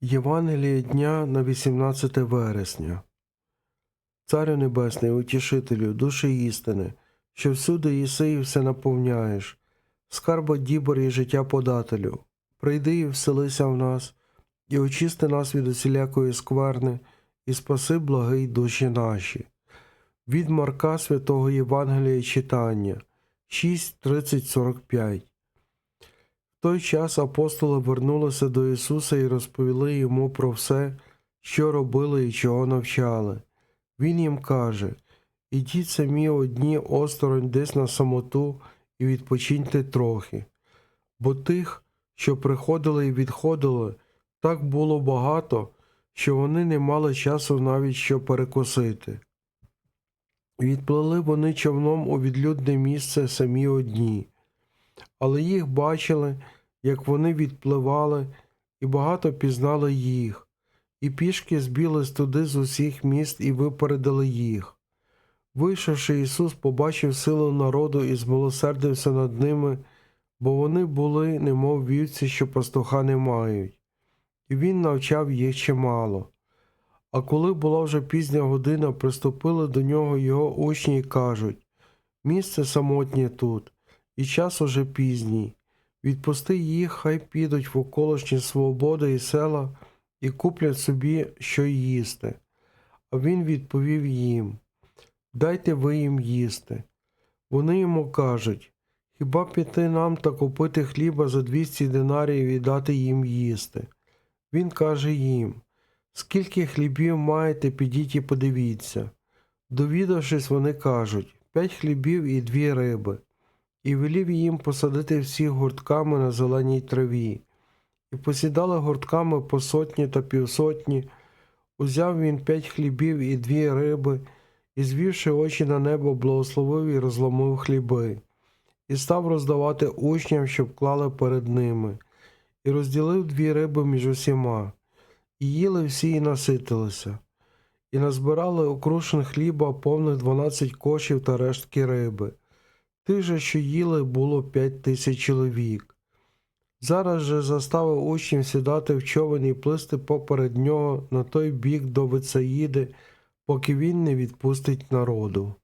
Євангеліє дня на 18 вересня. Царю Небесний, утішителю, душі істини, що всюди єси і все наповняєш, скарба дібор і життя подателю, прийди і вселися в нас, і очисти нас від усілякої скверни, і спаси благий душі наші. Від Марка Святого Євангелія читання 6.30.45 В той час апостоли вернулися до Ісуса і розповіли йому про все, що робили і чого навчали. Він їм каже Ідіть самі одні осторонь десь на самоту і відпочиньте трохи. Бо тих, що приходили і відходили, так було багато, що вони не мали часу навіть що перекусити. Відплили вони човном у відлюдне місце самі одні, але їх бачили, як вони відпливали, і багато пізнали їх, і пішки збілись туди з усіх міст і випередили їх. Вийшовши, Ісус побачив силу народу і змилосердився над ними, бо вони були, немов вівці, що пастуха не мають, і Він навчав їх чимало. А коли була вже пізня година, приступили до нього його учні і кажуть Місце самотнє тут, і час уже пізній. Відпусти їх, хай підуть в околишні свободи і села і куплять собі, що їсти. А він відповів їм Дайте ви їм їсти. Вони йому кажуть Хіба піти нам та купити хліба за 200 динарів і дати їм їсти? Він каже їм Скільки хлібів маєте, підіть і подивіться. Довідавшись, вони кажуть п'ять хлібів і дві риби, і велів їм посадити всіх гуртками на зеленій траві, і посідали гуртками по сотні та півсотні. Узяв він п'ять хлібів і дві риби, і, звівши очі на небо, благословив і розломив хліби, і став роздавати учням, щоб клали перед ними, і розділив дві риби між усіма. І їли всі і наситилися, і назбирали окрушин хліба повних дванадцять кошів та рештки риби. Тих же, що їли, було п'ять тисяч чоловік. Зараз же заставив учнів сідати в човен і плисти поперед нього на той бік до Вицаїди, поки він не відпустить народу.